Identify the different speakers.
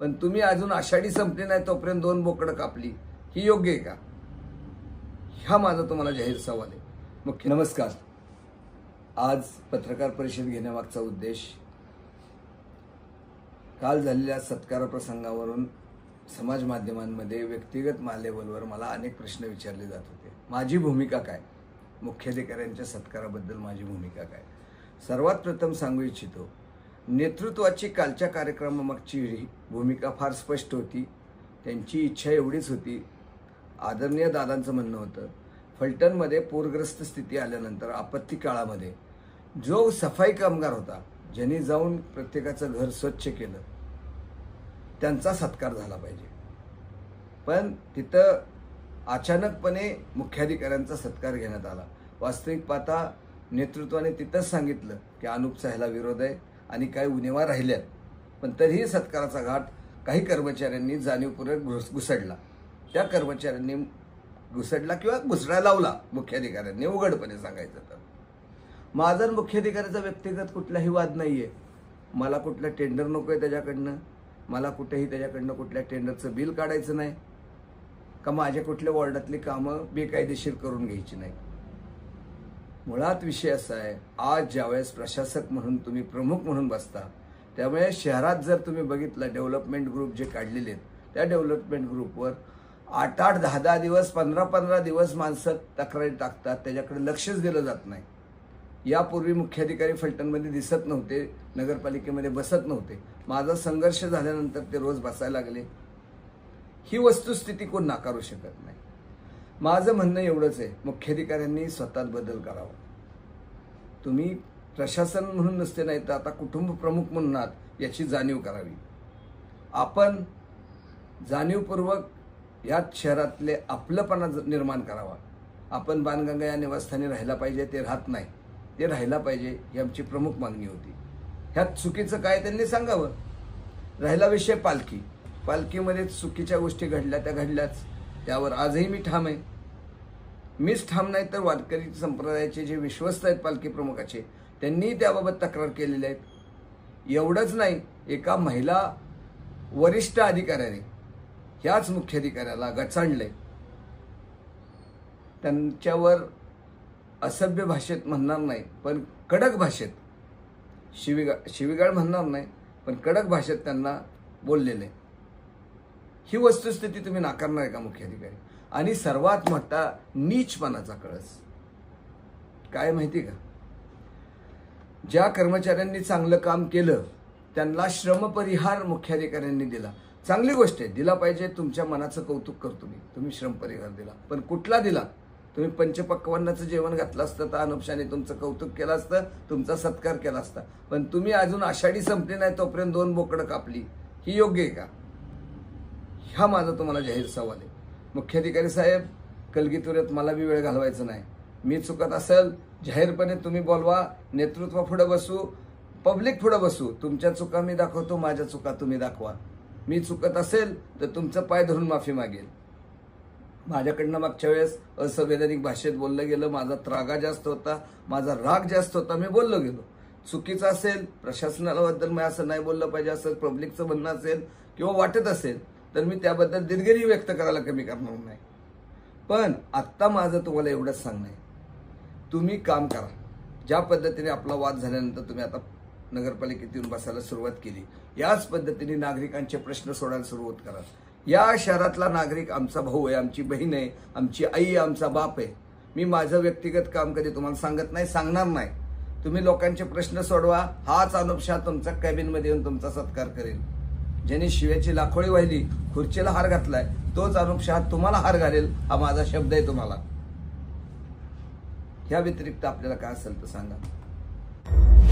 Speaker 1: पण तुम्ही अजून आषाढी संपली नाही तोपर्यंत दोन बोकडं कापली. ही योग्य आहे का? हा माझा तुम्हाला जाहीर सवाल आहे. मुख्य नमस्कार. आज पत्रकार परिषद घेण्यामागचा उद्देश काल झालेल्या सत्कार प्रसंगावरून समाज माध्यमांमध्ये व्यक्तिगत मा लेवलवर मला अनेक प्रश्न विचारले जात होते. माझी भूमिका काय? मुख्याधिकाऱ्यांच्या सत्काराबद्दल माझी भूमिका काय? सर्वात प्रथम सांगू इच्छितो नेतृत्वाची कालच्या कार्यक्रमामागची भूमिका फार स्पष्ट होती. त्यांची इच्छा एवढीच होती. आदरणीय दादांचं म्हणणं होतं फलटणमध्ये पूरग्रस्त स्थिती आल्यानंतर आपत्ती काळामध्ये जो सफाई कामगार होता ज्यांनी जाऊन प्रत्येकाचं घर स्वच्छ केलं त्यांचा सत्कार झाला पाहिजे. पण तिथं अचानकपणे मुख्याधिकाऱ्यांचा सत्कार घेण्यात आला. वास्तविक पाहता नेतृत्वाने तिथंच सांगितलं की अनुपचा ह्याला विरोध आहे. आणि काही उणेवा राहिल्यात. पण तरीही सत्काराचा घाट काही कर्मचाऱ्यांनी जाणीवपूर्वक घुस घुसडला. त्या कर्मचाऱ्यांनी घुसडला किंवा घुसडा लावला मुख्याधिकाऱ्यांनी. उघडपणे सांगायचं तर. माझा मुख्याधिकाऱ्याचा व्यक्तिगत कुठलाही वाद नाही आहे मला कुठलं टेंडर नको आहे त्याच्याकडनं. मला कुठेही त्याच्याकडनं कुठल्या टेंडरचं बिल काढायचं नाही. का माझ्या कुठल्या वॉर्डातली कामं बेकायदेशीर करून घ्यायची नाही मुळात विषय असा आहे आज ज्यावेळेस प्रशासक म्हणून तुम्ही प्रमुख म्हणून बसता त्यामुळे शहरात जर तुम्ही बघितलं डेव्हलपमेंट ग्रुप जे काढलेले आहेत त्या डेव्हलपमेंट ग्रुपवर आठ आठ दहा दहा दिवस पंधरा पंधरा दिवस माणसं तक्रारी टाकतात त्याच्याकडे लक्षच दिलं जात नाही. यापूर्वी मुख्याधिकारी फलटणमध्ये दिसत नव्हते नगरपालिकेमध्ये बसत नव्हते. माझा संघर्ष झाल्यानंतर ते रोज बसायला लागले. ही वस्तुस्थिती कोण नाकारू शकत नाही. माझं म्हणणं एवढंच आहे मुख्याधिकाऱ्यांनी स्वतःत बदल करावा. तुम्ही प्रशासन म्हणून नसते नाही तर आता कुटुंब प्रमुख म्हणून आहात याची जाणीव करावी. आपण जाणीवपूर्वक याच शहरातले आपलंपणा ज- निर्माण करावा. आपण बाणगंगा या निवासस्थानी राहायला पाहिजे ते राहत नाही. ते राहायला पाहिजे ही आमची प्रमुख मागणी होती. ह्यात चुकीचं काय त्यांनी सांगावं? राहिला विषय पालखी. पालखीमध्ये चुकीच्या गोष्टी घडल्या त्या घडल्याच. त्यावर आजही मी ठाम आहे. मीच ठाम नाही तर वारकरी संप्रदायाचे जे विश्वस्त आहेत पालखी प्रमुखाचे त्यांनी त्याबाबत तक्रार केलेली आहेत. एवढंच नाही एका महिला वरिष्ठ अधिकाऱ्याने ह्याच मुख्याधिकाऱ्याला गचांडले. त्यांच्यावर असभ्य भाषेत म्हणणार नाही पण कडक भाषेत शिविगा शिविगाळ म्हणणार नाही पण कडक भाषेत त्यांना बोललेले. ही वस्तुस्थिती तुम्ही नाकारणार आहे का मुख्याधिकारी? आणि सर्वात मोठा नीचपणाचा कळस. काय माहिती का? ज्या कर्मचाऱ्यांनी चांगलं काम केलं त्यांना श्रमपरिहार मुख्याधिकाऱ्यांनी दिला. चांगली गोष्ट आहे दिला पाहिजे तुमच्या मनाचं कौतुक करतो मी. तुम्ही श्रमपरिहार दिला. पण कुठला दिला? तुम्ही पंचपक्वान्नाचं जेवण घातलं असतं तर अनुपशाने तुमचं कौतुक केलं असतं तुमचा सत्कार केला असता. पण तुम्ही अजून आषाढी संपली नाही तोपर्यंत दोन बोकडं कापली. ही योग्य आहे का? हा माझा तुम्हाला जाहीर सवाल आहे. मुख्याधिकारी साहेब कलगीतुऱ्यात मला बी वेळ घालवायचा नाही. मी चुकत असेल जाहीरपणे तुम्ही बोलवा नेतृत्व पुढं बसू पब्लिक पुढं बसू. तुमच्या चुका मी दाखवतो माझ्या चुका तुम्ही दाखवा. मी चुकत असेल तर तुमचं पाय धरून माफी मागेल. माझ्याकडनं मागच्या वेळेस असंवैधानिक भाषेत बोललं गेलं माझा त्रागा जास्त होता माझा राग जास्त होता मी बोललो गेलो. चुकीचं असेल प्रशासनाबद्दल मी असं नाही बोललं पाहिजे असं पब्लिकचं म्हणणं असेल किंवा वाटत असेल तर मी त्याबद्दल दिलगिरी व्यक्त करायला कमी करणार नाही. पण आत्ता माझं तुम्हाला एवढंच सांगणं आहे. तुम्ही काम करा. ज्या पद्धतीने आपला वाद झाल्यानंतर तुम्ही आता नगरपालिकेत येऊन बसायला सुरुवात केली याच पद्धतीने नागरिकांचे प्रश्न सोडायला सुरुवात करा. या शहरातला नागरिक आमचा भाऊ आहे आमची बहीण आहे आमची आई आहे आमचा बाप आहे. मी माझं व्यक्तिगत काम कधी तुम्हाला सांगत नाही सांगणार नाही. तुम्ही लोकांचे प्रश्न सोडवा हाच अनुपशा तुमचा कॅबिनमध्ये येऊन तुमचा सत्कार करेल. ज्याने शिव्याची लाखोळी वाहिली खुर्चीला हार घातलाय तोच अनुपशाह तुम्हाला हार घालेल हा माझा शब्द आहे तुम्हाला. ह्या व्यतिरिक्त आपल्याला काय असेल तर सांगा.